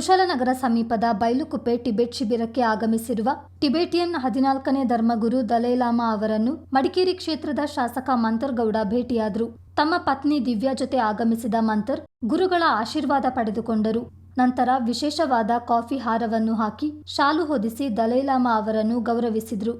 ಕುಶಾಲನಗರ ಸಮೀಪದ ಬೈಲುಕುಪ್ಪೆ ಟಿಬೆಟ್ ಶಿಬಿರಕ್ಕೆ ಆಗಮಿಸಿರುವ ಟಿಬೆಟಿಯನ್ ಹದಿನಾಲ್ಕನೇ ಧರ್ಮಗುರು ದಲೈಲಾಮಾ ಅವರನ್ನು ಮಡಿಕೇರಿ ಕ್ಷೇತ್ರದ ಶಾಸಕ ಮಂತರ್ಗೌಡ ಭೇಟಿಯಾದರು. ತಮ್ಮ ಪತ್ನಿ ದಿವ್ಯಾ ಜೊತೆ ಆಗಮಿಸಿದ ಮಂತರ್ ಗುರುಗಳ ಆಶೀರ್ವಾದ ಪಡೆದುಕೊಂಡರು. ನಂತರ ವಿಶೇಷವಾದ ಕಾಫಿ ಹಾರವನ್ನು ಹಾಕಿ ಶಾಲು ಹೊದಿಸಿ ದಲೈಲಾಮಾ ಅವರನ್ನು ಗೌರವಿಸಿದರು.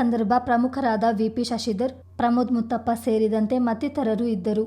ಸಂದರ್ಭ ಪ್ರಮುಖರಾದ ವಿಪಿ ಶಶಿಧರ್ ಪ್ರಮೋದ್ ಮುತ್ತಪ್ಪ ಸೇರಿದಂತೆ ಮತ್ತಿತರರು ಇದ್ದರು.